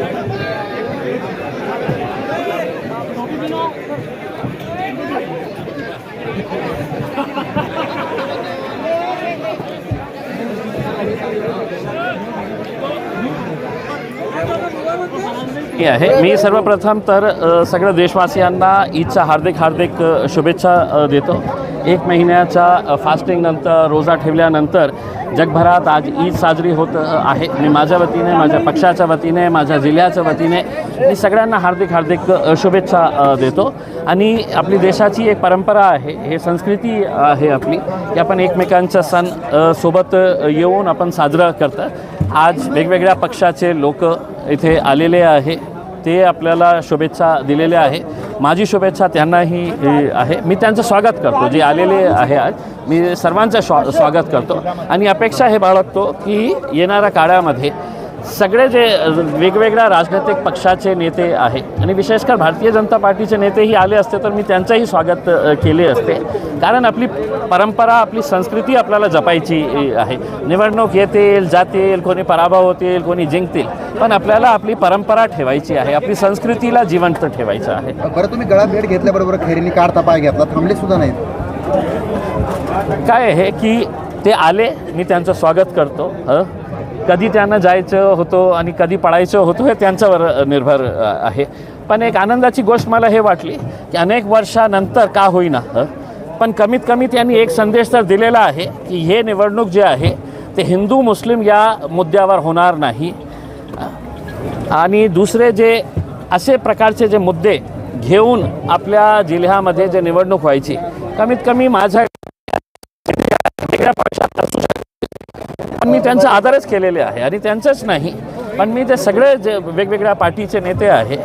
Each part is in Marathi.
Thank you. नक्की आहे. मी सर्वप्रथम तर सगळ्या देशवासियांना ईदच्या हार्दिक हार्दिक शुभेच्छा देतो. एक महिन्याच्या फास्टिंगनंतर रोजा ठेवल्यानंतर जगभरात आज ईद साजरी होत आहे. मी माझ्या वतीने माझ्या पक्षाच्या वतीने माझ्या जिल्ह्याच्या वतीने मी सगळ्यांना हार्दिक हार्दिक शुभेच्छा देतो. आणि आपली देशाची एक परंपरा आहे. हे संस्कृती आहे आपली. की आपण एकमेकांचा सण सोबत येऊन आपण साजरा करतात. आज वेगवेगळ्या पक्षाचे लोक इथे आलेले आहे. ते आपल्याला शुभेच्छा दिलेल्या आहे. माझी शुभेच्छा त्यांनाही आहे. मी त्यांचं स्वागत करतो जे आलेले आहे आज. मी सर्वांचं स्वा स्वागत करतो. आणि अपेक्षा हे बाळगतो की येणाऱ्या काळामध्ये सगळे जे वेगवेगळ्या राजनैतिक पक्षाचे नेते आहे आणि विशेषकर भारतीय जनता पार्टीचे नेतेही आले असते तर मी त्यांचंही स्वागत केले असते. कारण आपली परंपरा आपली संस्कृती आपल्याला जपायची आहे. निवडणूक येतील जातील कोणी पराभव होतील कोणी जिंकतील पण आपल्याला आपली परंपरा ठेवायची आहे आपली संस्कृतीला जिवंत ठेवायचं आहे. बरं तुम्ही गळा भेट घेतल्याबरोबर खैरीने काढता पाय घेतला थांबले सुद्धा नाहीत. काय आहे की ते आले मी त्यांचं स्वागत करतो हं? कधी त्यांना जायचं होतं आणि कधी पळायचं होतं हे त्यांच्यावर निर्भर आहे. पण एक आनंदाची गोष्ट मला हे वाटली की अनेक वर्षानंतर का होईना पण कमीत कमी त्यांनी एक संदेश तर दिलेला आहे की हे निवडणूक जे आहे ते हिंदू मुस्लिम या मुद्द्यावर होणार नाही. आणि दुसरे जे असे प्रकारचे जे मुद्दे घेऊन आपल्या जिल्ह्यामध्ये जे निवडणूक व्हायची कमीत कमी माझ्या त्यांचा आदरच केलेले आहे आणि त्यांचंच नाही. पण मी ते सगळे जे वेगवेगळ्या पार्टीचे नेते आहे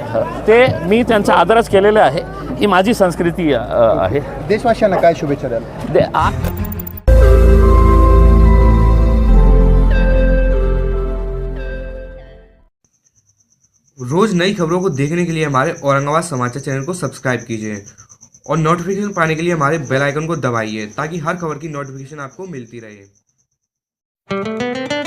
ते मी त्यांचा आदरच केलेले आहे. ही माझी संस्कृती आहे. देशवासियांना काय शुभेच्छा द्याल? दे आ रोज नई खबरों को देखने के लिए हमारे औरंगाबाद समाचार चैनल को सब्सक्राइब कीजिए और नोटिफिकेशन पाने के लिए हमारे बेल आइकन को दबाइए ताकि हर खबर की नोटिफिकेशन आपको मिलती रहे। Música